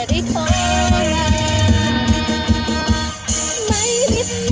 จะได้ขอมาไม่มี